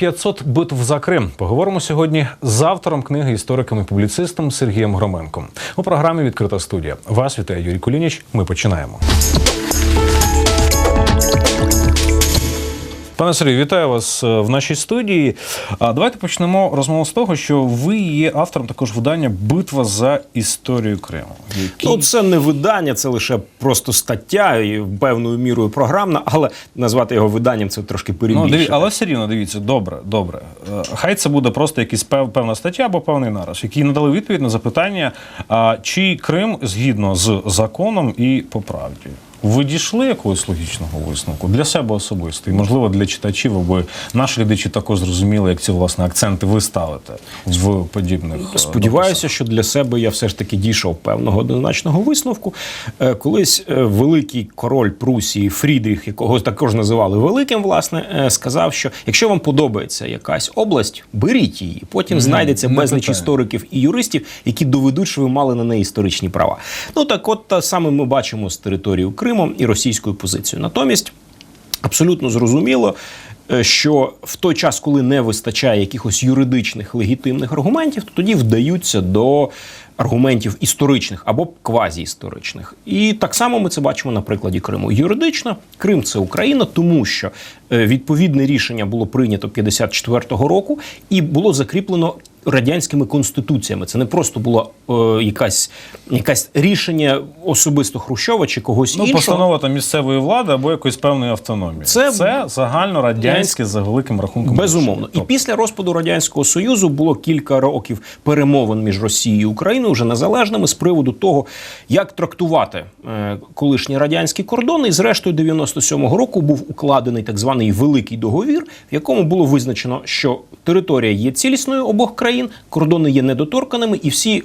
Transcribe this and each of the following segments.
500 битв за Крим. Поговоримо сьогодні з автором книги, істориком і публіцистом Сергієм Громенком. У програмі Відкрита студія. Вас вітає Юрій Кулініч. Ми починаємо. Пане Сергію, вітаю вас е, в нашій студії. Давайте почнемо розмову з того, що ви є автором також видання Битва за історію Криму. який- Ну, це не видання, це лише просто стаття і певною мірою програмна, але назвати його виданням це трошки Ну, диві, але все рівно дивіться, добре, добре. Е, Хай це буде просто якась пев, певна стаття або певний нараз, які надали відповідь на запитання, чи Крим згідно з законом і по правді. Ви дійшли якогось логічного висновку для себе особисто, і можливо для читачів, аби наші глядачі також зрозуміли, як ці власне акценти ви ставите в подібних. е, Сподіваюся, що для себе я все ж таки дійшов певного однозначного висновку. Е, Колись е, великий король Прусії Фрідріх, якого також називали великим, власне, сказав, що якщо вам подобається якась область, беріть її. Потім знайдеться не безліч питання. істориків і юристів, які доведуть, що ви мали на неї історичні права. Ну так, от та саме ми бачимо з територією Криму і російською позицією. Натомість. Абсолютно зрозуміло, е, що в той час, коли не вистачає якихось юридичних легітимних аргументів, то тоді вдаються до аргументів історичних або квазіісторичних. І так само ми це бачимо на прикладі Криму. Юридично Крим це Україна, тому що е, відповідне рішення було прийнято 54-го року і було закріплено. Радянськими конституціями це не просто було е, якась, якась рішення особисто Хрущова чи когось Ну, іншого. постанова там місцевої влади або якоїсь певної автономії. Це- це загальнорадянське за великим рахунком. Безумовно, і Тобто, після розпаду радянського союзу було кілька років перемовин між Росією і Україною вже незалежними з приводу того, як трактувати е, колишні радянські кордони. І зрештою, 97-го року був укладений так званий великий договір, в якому було визначено, що територія є цілісною обох країн, кордони є недоторканими, і всі.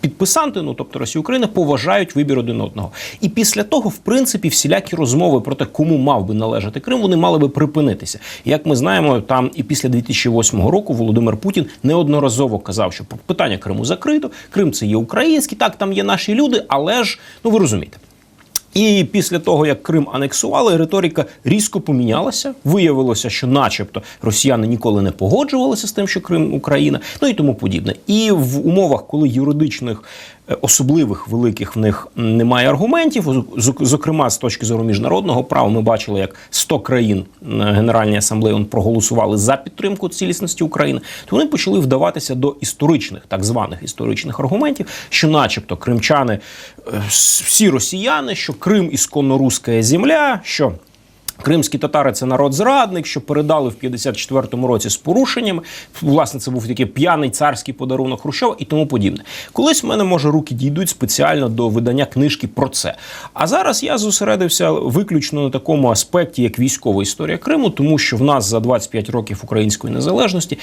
Підписанти, ну тобто Росія Україна, поважають вибір один одного. І після того, в принципі, всілякі розмови про те, кому мав би належати Крим, вони мали би припинитися. Як ми знаємо, там і після 2008 року Володимир Путін неодноразово казав, що питання Криму закрито, Крим це є український, так там є наші люди, але ж ну ви розумієте. І після того, як Крим анексували, риторика різко помінялася. Виявилося, що, начебто, росіяни ніколи не погоджувалися з тим, що Крим Україна, ну і тому подібне. І в умовах, коли юридичних особливих великих в них немає аргументів, зок- зокрема з точки зору міжнародного права, ми бачили, як 100 країн е, Генеральної асамблеї проголосували за підтримку цілісності України, то вони почали вдаватися до історичних, так званих історичних аргументів, що, начебто, кримчани е, всі росіяни, що Крим ісконно земля, що Кримські татари це народ зрадник, що передали в 54-му році з порушеннями. Власне, це був такий п'яний царський подарунок Хрущова і тому подібне. Колись в мене може руки дійдуть спеціально до видання книжки про це. А зараз я зосередився виключно на такому аспекті, як військова історія Криму, тому що в нас за 25 років української незалежності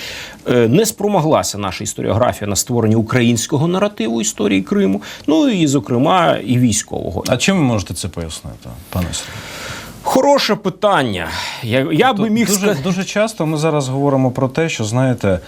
е, не спромоглася наша історіографія на створення українського наративу історії Криму, ну і зокрема і військового. А чим ви можете це пояснити, пане Сергію? Хороше питання. Я, я би міг дуже, сказати. дуже часто ми зараз говоримо про те, що знаєте,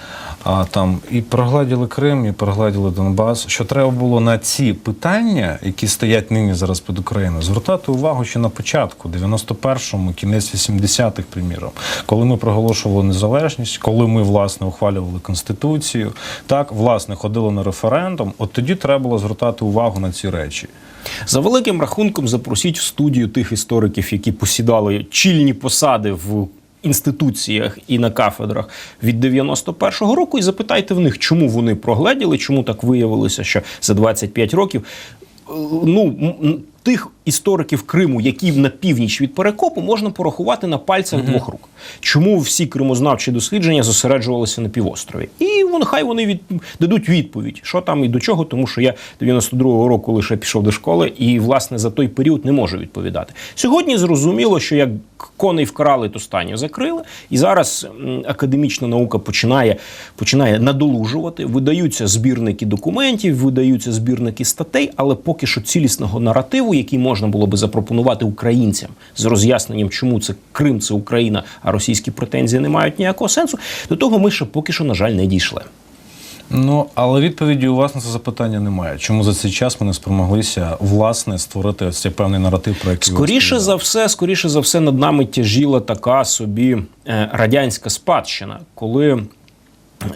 а, там і прогладіли Крим, і прогладіли Донбас. Що треба було на ці питання, які стоять нині зараз під Україною, звертати увагу ще на початку, 91-му, кінець 80-х, приміром, коли ми проголошували незалежність, коли ми власне ухвалювали конституцію, так власне ходили на референдум. От тоді треба було звертати увагу на ці речі. За великим рахунком запросіть в студію тих істориків, які посідали чільні посади в інституціях і на кафедрах від 91-го року, і запитайте в них, чому вони прогледіли, чому так виявилося, що за 25 років. е, Ну, тих істориків Криму, які на північ від перекопу, можна порахувати на пальцях двох рук. Чому всі кримознавчі дослідження зосереджувалися на півострові? І вон, хай вони від, дадуть відповідь, що там і до чого, тому що я 92-го року лише пішов до школи, і власне за той період не можу відповідати. Сьогодні зрозуміло, що як коней вкрали, то стайню закрили, і зараз академічна наука починає, починає надолужувати. Видаються збірники документів, видаються збірники статей, але поки що цілісного наративу, який можна було би запропонувати українцям з роз'ясненням, чому це Крим, це Україна, а російські претензії не мають ніякого сенсу. До того ми ще поки що, на жаль, не дійшли. Ну, але відповіді у вас на це запитання немає. Чому за цей час ми не спромоглися власне створити ось цей певний наратив, про який Скоріше за все, скоріше за все, над нами тяжіла така собі е, радянська спадщина, коли.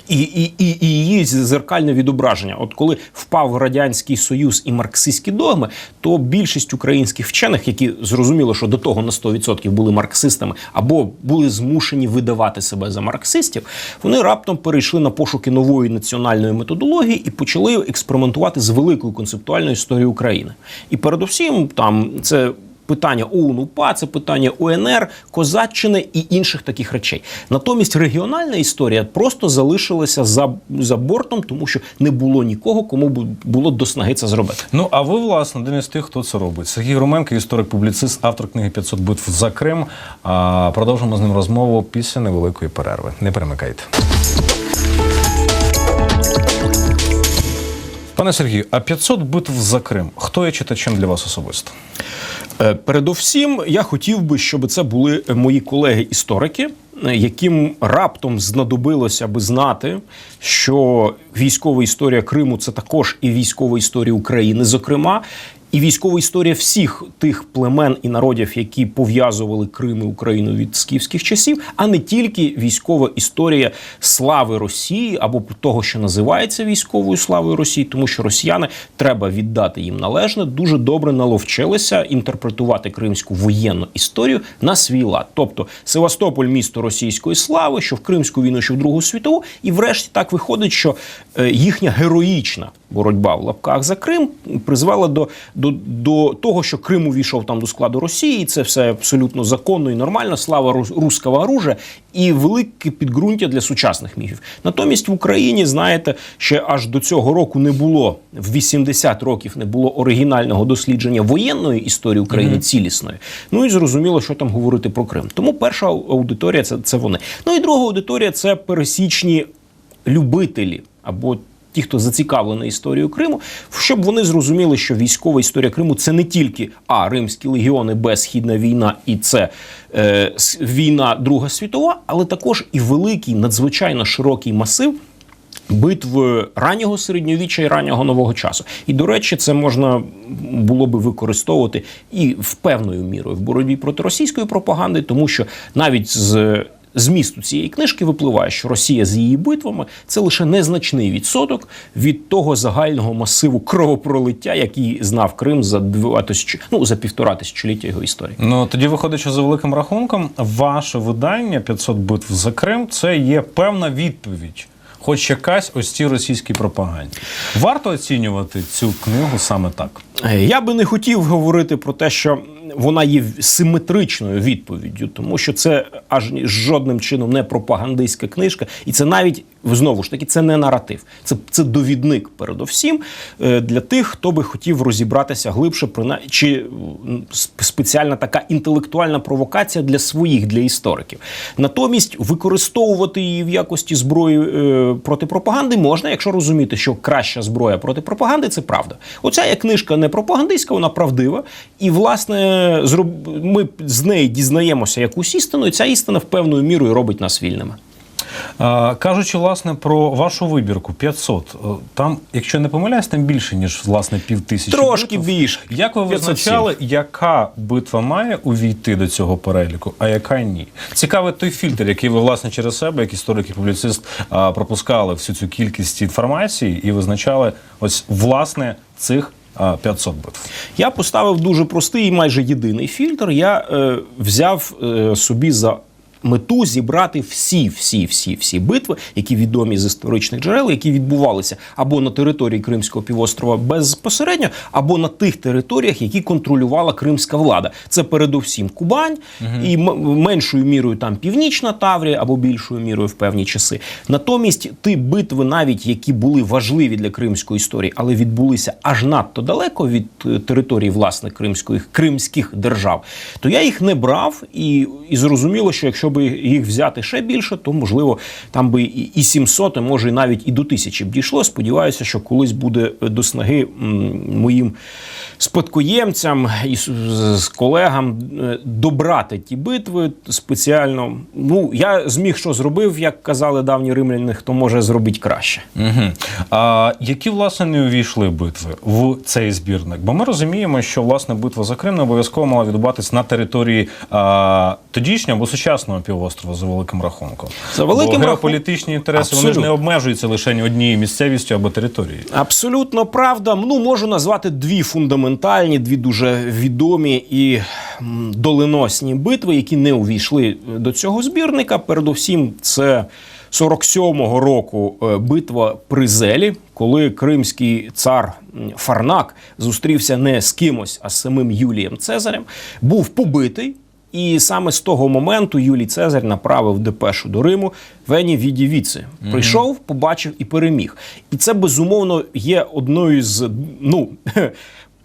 І, і, і, і її зеркальне відображення. От коли впав радянський союз і марксистські догми, то більшість українських вчених, які зрозуміло, що до того на 100% були марксистами або були змушені видавати себе за марксистів, вони раптом перейшли на пошуки нової національної методології і почали експериментувати з великою концептуальною історією України. І передусім, там це питання ОУН-УПА, це питання УНР, Козаччини і інших таких речей. Натомість регіональна історія просто залишилася за, за бортом, тому що не було нікого, кому було до снаги це зробити. Ну а ви, власне, один із тих, хто це робить. Сергій Роменко, історик-публіцист, автор книги «500 битв за Крим. А, продовжимо з ним розмову після невеликої перерви. Не перемикайте. Пане Сергію, а 500 битв за Крим. Хто є читачем для вас особисто? Е, Передовсім, я хотів би, щоб це були мої колеги-історики, е, яким раптом знадобилося би знати, що військова історія Криму це також і військова історія України, зокрема. І військова історія всіх тих племен і народів, які пов'язували Крим і Україну від скіфських часів, а не тільки військова історія слави Росії або того, що називається військовою славою Росії, тому що росіяни треба віддати їм належне, дуже добре наловчилися інтерпретувати кримську воєнну історію на свій лад. Тобто Севастополь місто російської слави, що в Кримську війну, що в Другу світову, і врешті так виходить, що е, їхня героїчна боротьба в лапках за Крим призвела до, до, до того, що Крим увійшов там до складу Росії. і Це все абсолютно законно і нормально. Слава рус- руського оружия і велике підґрунтя для сучасних міфів. Натомість в Україні, знаєте, ще аж до цього року не було в 80 років не було оригінального дослідження воєнної історії України цілісної. Ну і зрозуміло, що там говорити про Крим. Тому перша аудиторія це, це вони. Ну і друга аудиторія це пересічні любителі або ті, хто зацікавлений історією Криму, щоб вони зрозуміли, що військова історія Криму це не тільки а римські легіони, Б, східна війна, і це е, війна Друга світова, але також і великий, надзвичайно широкий масив. Битв раннього середньовіччя і раннього нового часу, і до речі, це можна було би використовувати і в певною мірою в боротьбі проти російської пропаганди, тому що навіть з змісту цієї книжки випливає, що Росія з її битвами це лише незначний відсоток від того загального масиву кровопролиття, який знав Крим за два тисячі, ну за півтора тисячоліття його історії. Ну тоді виходить, що за великим рахунком, ваше видання 500 битв за Крим це є певна відповідь. Хоч якась ось цій російській пропаганді. Варто оцінювати цю книгу саме так. Е, Я би не хотів говорити про те, що вона є симетричною відповіддю, тому що це аж жодним чином не пропагандистська книжка, і це навіть знову ж таки це не наратив, це, це довідник передовсім е, для тих, хто би хотів розібратися глибше, чи спеціальна така інтелектуальна провокація для своїх, для істориків. Натомість використовувати її в якості зброї е, проти пропаганди можна, якщо розуміти, що краща зброя проти пропаганди це правда. Оця книжка не пропагандистська, вона правдива. І, власне, ми з неї дізнаємося якусь істину, і ця істина в певною мірою робить нас вільними. Кажучи, власне, про вашу вибірку 500, е, там, якщо не помиляюсь, там більше, ніж власне пів тисячі. Трошки битв. більше. Як ви 507. визначали, яка битва має увійти до цього переліку, а яка ні? Цікавий той фільтр, який ви власне через себе, як історик і публіцист, пропускали всю цю кількість інформації і визначали ось власне цих а, 500 битв. Я поставив дуже простий і майже єдиний фільтр. Я е, взяв е, собі за. Мету зібрати всі, всі, всі, всі битви, які відомі з історичних джерел, які відбувалися або на території Кримського півострова безпосередньо, або на тих територіях, які контролювала кримська влада. Це передусім Кубань і м- меншою мірою там Північна Таврія, або більшою мірою в певні часи. Натомість ті битви, навіть які були важливі для кримської історії, але відбулися аж надто далеко від е, території власне кримської кримських держав, то я їх не брав і, і зрозуміло, що якщо б би їх взяти ще більше, то можливо там би і і 700, а може і навіть і до тисячі б дійшло. Сподіваюся, що колись буде до снаги моїм спадкоємцям і з, з колегам е, добрати ті битви спеціально. Ну я зміг, що зробив, як казали давні римляни, хто може зробити краще. Угу. А які власне не увійшли битви в цей збірник? Бо ми розуміємо, що власне битва за Крим не обов'язково мала відбуватись на території а, тодішнього або сучасного півострова за великим рахунком. За великим Бо геополітичні інтереси вони ж не обмежуються лише однією місцевістю або територією. Абсолютно правда. Ну можу назвати дві фундаментальні, дві дуже відомі і доленосні битви, які не увійшли до цього збірника. Передусім, це 47-го року е, битва при Зелі, коли кримський цар Фарнак зустрівся не з кимось, а з самим Юлієм Цезарем, був побитий. І саме з того моменту Юлій Цезар направив депешу до Риму Вені Віді Віце. Прийшов, побачив і переміг. І це безумовно є одною з ну.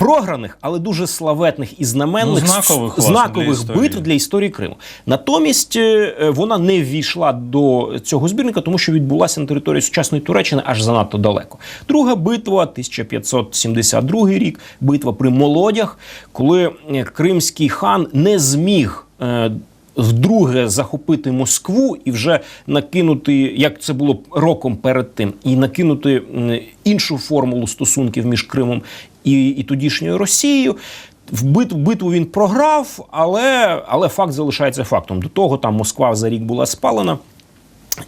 Програних, але дуже славетних і знаменних Ну, знакових, власне, знакових для битв для історії Криму. Натомість е, е, вона не ввійшла до цього збірника, тому що відбулася на території сучасної Туреччини аж занадто далеко. Друга битва, 1572 рік, битва при Молодях, коли е, кримський хан не зміг. Вдруге захопити Москву і вже накинути, як це було роком перед тим, і накинути іншу формулу стосунків між Кримом і, і тодішньою Росією. В бит- битву він програв, але, але факт залишається фактом. До того там Москва за рік була спалена.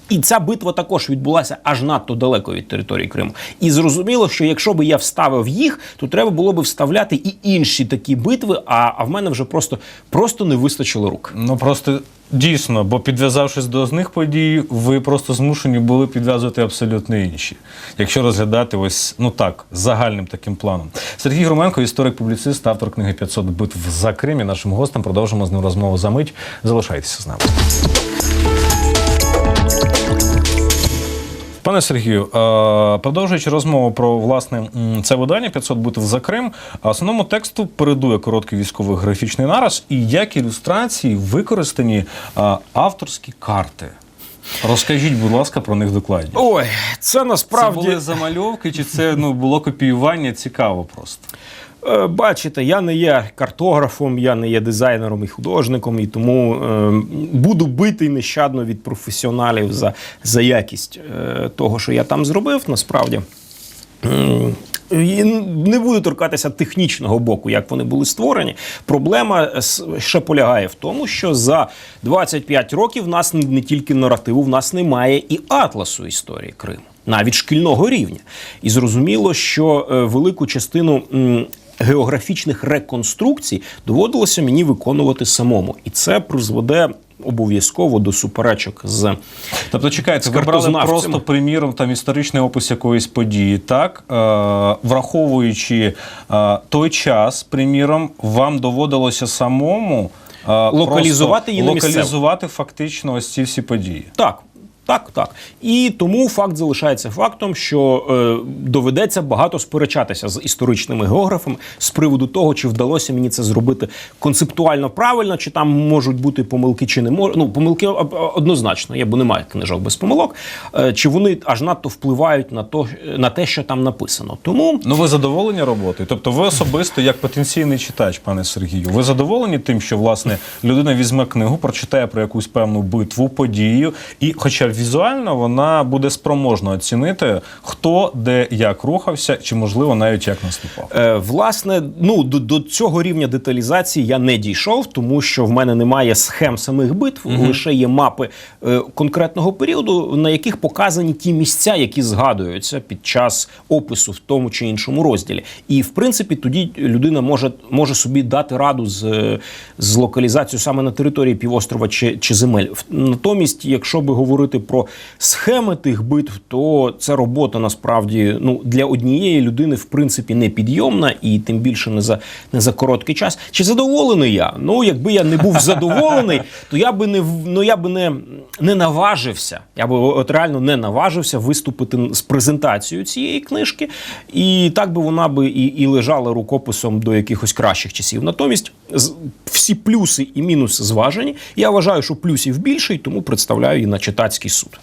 І ця битва також відбулася аж надто далеко від території Криму. І зрозуміло, що якщо би я вставив їх, то треба було би вставляти і інші такі битви. А, а в мене вже просто, просто не вистачило рук. Ну просто дійсно, бо підв'язавшись до одних подій, ви просто змушені були підв'язувати абсолютно інші. Якщо розглядати ось ну так загальним таким планом. Сергій Громенко, історик, публіцист, автор книги «500 битв за Крим. І нашим гостем продовжимо з ним розмову за мить. Залишайтеся з нами. Пане Сергію, е, продовжуючи розмову про власне це видання 500 битв за Крим, а основному тексту передує короткий військовий графічний нараз і як ілюстрації використані е, авторські карти. Розкажіть, будь ласка, про них докладніше. Ой, це насправді Це були замальовки, чи це ну було копіювання? Цікаво просто. Е, Бачите, я не є картографом, я не є дизайнером і художником, і тому е, буду битий нещадно від професіоналів за, за якість е, того, що я там зробив. Насправді. І Не буду торкатися технічного боку, як вони були створені. Проблема ще полягає в тому, що за 25 років в нас не тільки наративу, в нас немає і атласу історії Криму, навіть шкільного рівня. І зрозуміло, що велику частину. Географічних реконструкцій доводилося мені виконувати самому, і це призведе обов'язково до суперечок з Тобто, чекайте, З ви брали просто приміром там історичний опис якоїсь події, так е, враховуючи е, той час, приміром, вам доводилося самому е, Локалізувати її локалізувати фактично ось ці всі події. Так. Так, так. І тому факт залишається фактом, що е, доведеться багато сперечатися з історичними географами з приводу того, чи вдалося мені це зробити концептуально правильно, чи там можуть бути помилки, чи не можуть. Ну, помилки однозначно є, бо немає книжок без помилок. Е, чи вони аж надто впливають на то, на те, що там написано. Тому Ну, ви задоволені роботою? Тобто, ви особисто, як потенційний читач, пане Сергію, ви задоволені тим, що власне людина візьме книгу, прочитає про якусь певну битву, подію, і, хоча візуально вона буде спроможна оцінити, хто де як рухався, чи можливо навіть як наступав. Е, власне, ну до, до цього рівня деталізації я не дійшов, тому що в мене немає схем самих битв, лише є мапи е, конкретного періоду, на яких показані ті місця, які згадуються під час опису в тому чи іншому розділі. І в принципі, тоді людина може, може собі дати раду з, з локалізацією саме на території півострова чи, чи земель. Натомість, якщо би говорити про схеми тих битв, то це робота насправді ну для однієї людини в принципі непідйомна і тим більше не за не за короткий час. Чи задоволений я? Ну якби я не був задоволений, то я би не ну я би не, не наважився. Я би от реально не наважився виступити з презентацією цієї книжки, і так би вона би і, і лежала рукописом до якихось кращих часів. Натомість всі плюси і мінуси зважені. Я вважаю, що плюсів більше, і тому представляю її на читацький суд.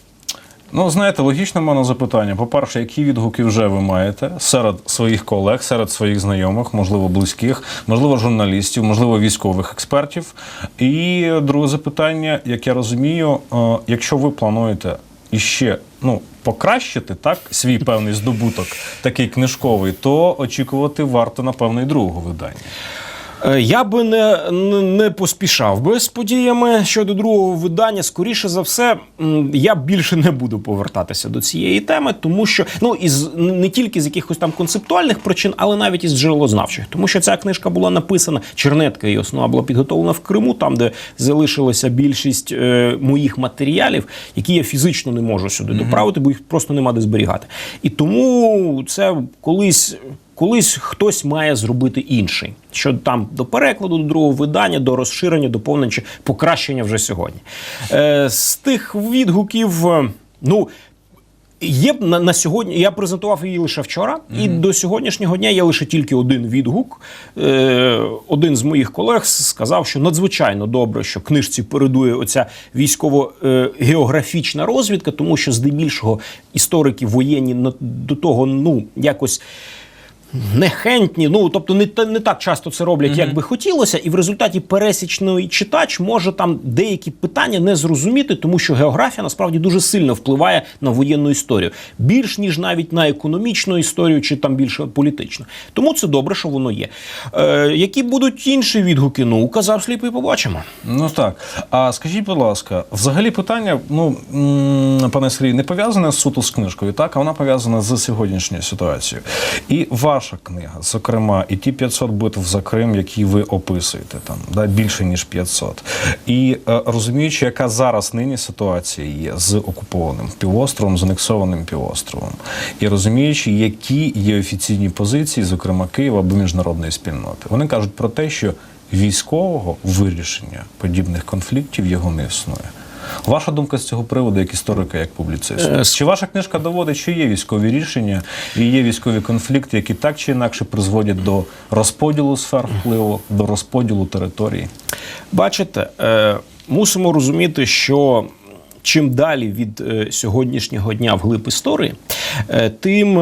Ну, знаєте, логічне в мене запитання. По-перше, які відгуки вже ви маєте серед своїх колег, серед своїх знайомих, можливо, близьких, можливо, журналістів, можливо, військових експертів. І друге запитання, як я розумію, е, якщо ви плануєте іще ну, покращити так свій певний здобуток, такий книжковий, то очікувати варто, напевно, і другого видання. Е, Я би не, не, поспішав би з подіями щодо другого видання. Скоріше за все, я більше не буду повертатися до цієї теми, тому що ну із не тільки з якихось там концептуальних причин, але навіть із джерелознавчих, тому що ця книжка була написана, чернетка її основа була підготовлена в Криму, там де залишилася більшість е, моїх матеріалів, які я фізично не можу сюди доправити, бо їх просто нема де зберігати. І тому це колись. Колись хтось має зробити інший, що там до перекладу, до другого видання, до розширення, доповнення чи покращення вже сьогодні. Е, з тих відгуків, е, ну. Є на, на сьогодні. Я презентував її лише вчора, і до сьогоднішнього дня є лише тільки один відгук. Е, один з моїх колег сказав, що надзвичайно добре, що книжці передує оця військово-географічна розвідка, тому що здебільшого історики воєнні до того ну якось. Нехентні, ну тобто не, не так часто це роблять, як би хотілося, і в результаті пересічний читач може там деякі питання не зрозуміти, тому що географія насправді дуже сильно впливає на воєнну історію, більш ніж навіть на економічну історію чи там більше політичну. Тому це добре, що воно є. Е, які будуть інші відгуки? Ну казав сліпий, побачимо. Ну так. А скажіть, будь ласка, взагалі питання, ну пане Сергій, не пов'язане суто з книжкою, так, а вона пов'язана з сьогоднішньою ситуацією. І ваша книга, зокрема, і ті 500 битв за Крим, які ви описуєте, там да, більше ніж 500. І е, розуміючи, яка зараз нині ситуація є з окупованим півостровом, з анексованим півостровом, і розуміючи, які є офіційні позиції, зокрема Києва або міжнародної спільноти, вони кажуть про те, що військового вирішення подібних конфліктів його не існує. Ваша думка з цього приводу, як історика, як публіциста? Е, Чи ваша книжка доводить, що є військові рішення і є військові конфлікти, які так чи інакше призводять до розподілу сфер впливу, до розподілу території? Бачите, е, мусимо розуміти, що чим далі від е, сьогоднішнього дня вглиб історії, тим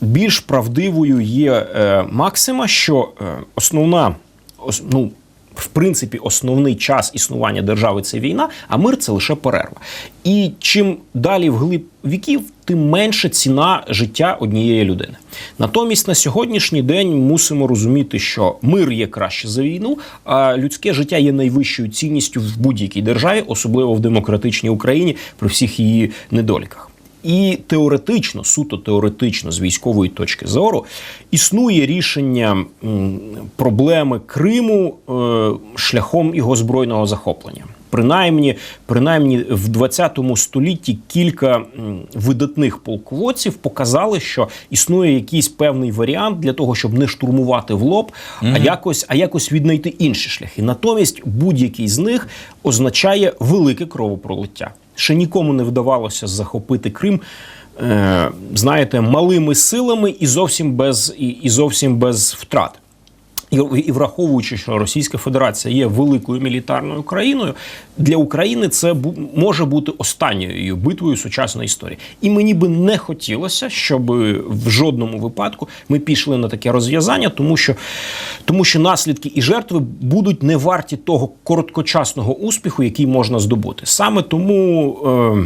більш правдивою є максима, що основна ос, ну, в принципі, основний час існування держави це війна, а мир це лише перерва. І чим далі вглиб віків, тим менше ціна життя однієї людини. Натомість на сьогоднішній день мусимо розуміти, що мир є краще за війну, а людське життя є найвищою цінністю в будь-якій державі, особливо в демократичній Україні, при всіх її недоліках. І теоретично, суто теоретично, з військової точки зору, існує рішення проблеми Криму е, шляхом його збройного захоплення. Принаймні, принаймні в 20 столітті кілька видатних полководців показали, що існує якийсь певний варіант для того, щоб не штурмувати в лоб, а якось, а якось віднайти інші шляхи. Натомість будь-який з них означає велике кровопролиття. Ще нікому не вдавалося захопити Крим. е, Знаєте, малими силами і зовсім без і, і зовсім без втрат. І, враховуючи, що Російська Федерація є великою мілітарною країною, для України це може бути останньою битвою сучасної історії. І мені би не хотілося, щоб в жодному випадку ми пішли на таке розв'язання, тому що, тому що наслідки і жертви будуть не варті того короткочасного успіху, який можна здобути. Саме тому.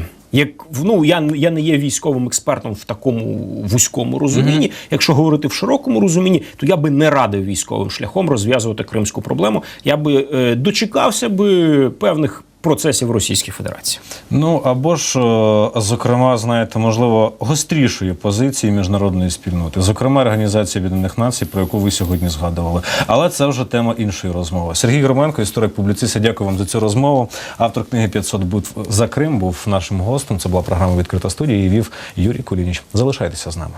Е, як ну я, я не є військовим експертом в такому вузькому розумінні. Якщо говорити в широкому розумінні, то я би не радив військовим шляхом розв'язувати кримську проблему. Я би е, дочекався би певних процесів в Російській Федерації. Ну або ж, е, зокрема, знаєте, можливо, гострішої позиції міжнародної спільноти, зокрема, Організація Об'єднаних Націй, про яку ви сьогодні згадували. Але це вже тема іншої розмови. Сергій Громенко, історик публіцист, я дякую вам за цю розмову. Автор книги «500 битв за Крим був нашим гостем. Це була програма відкрита студія. Її вів Юрій Кулініч. Залишайтеся з нами.